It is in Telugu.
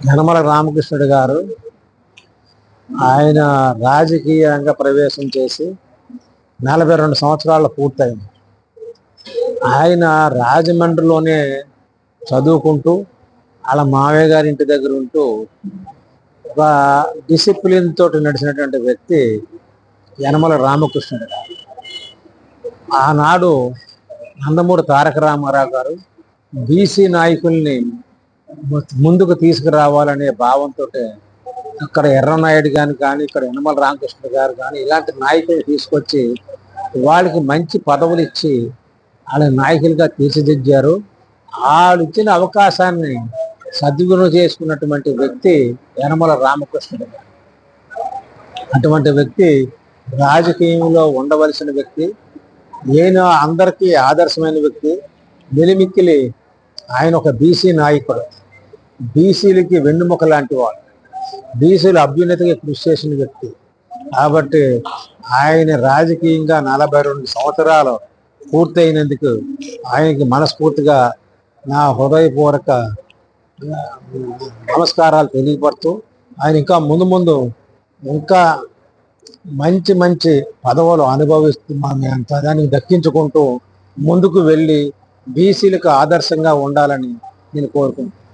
యనమల రామకృష్ణుడు గారు ఆయన రాజకీయంగా ప్రవేశం చేసి నలభై రెండు సంవత్సరాలు పూర్తయింది. ఆయన రాజమండ్రిలోనే చదువుకుంటూ అలా మావయ్య గారి ఇంటి దగ్గర ఉంటూ ఒక డిసిప్లిన్ తోటి నడిచినటువంటి వ్యక్తి యనమల రామకృష్ణుడు. గారు ఆనాడు నందమూరి తారక రామారావు గారు బీసీ నాయకుల్ని ముందుకు తీసుకురావాలనే భావంతో అక్కడ ఎర్రనాయుడు గాని కానీ ఇక్కడ యనమల రామకృష్ణ గారు కానీ ఇలాంటి నాయకులు తీసుకొచ్చి వాళ్ళకి మంచి పదవులు ఇచ్చి వాళ్ళ నాయకులుగా తీర్చిదిద్దారు. వాళ్ళు ఇచ్చిన అవకాశాన్ని సద్వినియోగం చేసుకున్నటువంటి వ్యక్తి యనమల రామకృష్ణుడు అటువంటి వ్యక్తి రాజకీయంలో ఉండవలసిన వ్యక్తి నేను అందరికీ ఆదర్శమైన వ్యక్తి వెలిమిక్కిలి ఆయన ఒక బీసీ నాయకుడు. బీసీలకి వెన్నుముక లాంటి వాడు బీసీల అభ్యున్నతికి కృషి చేసిన వ్యక్తి. కాబట్టి ఆయన రాజకీయంగా నలభై రెండు సంవత్సరాలు పూర్తయినందుకు ఆయనకి మనస్ఫూర్తిగా నా హృదయపూర్వక నమస్కారాలు తెలియపడుతూ ఆయన ఇంకా ముందు ముందు ఇంకా మంచి మంచి పదవులు అనుభవిస్తున్నాను. అంత దానికి దక్కించుకుంటూ ముందుకు వెళ్ళి బీసీలకు ఆదర్శంగా ఉండాలని నేను కోరుకుంటున్నాను.